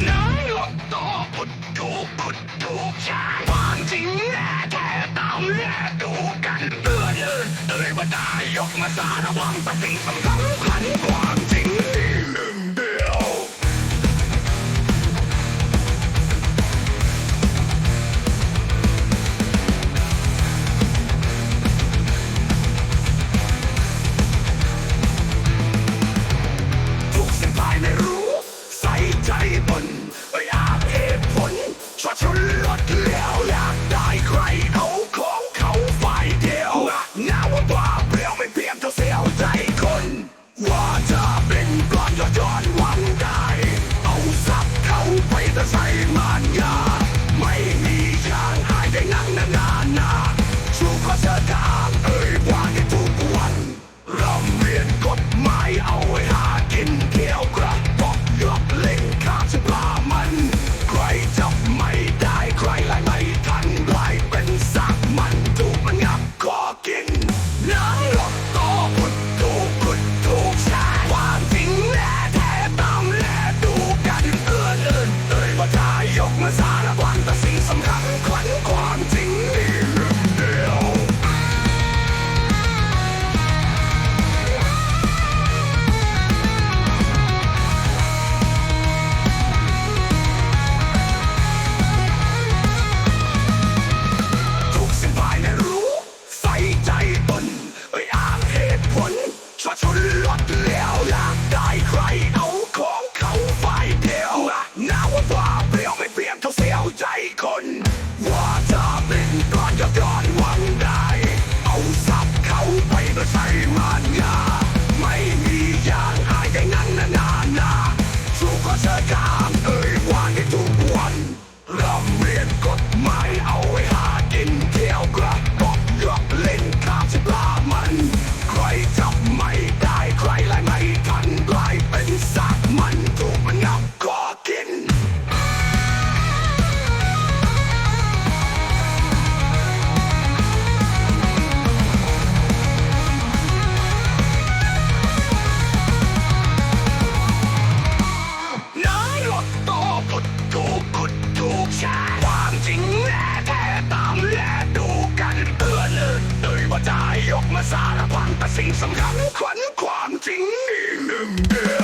何をどうどうこどうじゃวามจริงแน่แท้ตามแน่ดูกันเตือนเลยเอ่ยมาได้ยกมาสารวังแต่สิ่งสำคัญความจริง มันงไม่มียางอายได้นั่งนานๆนะสู้ก็เชิดกา สิ่งสำคัญขวัญความจริงอีกหนึ่งเดียว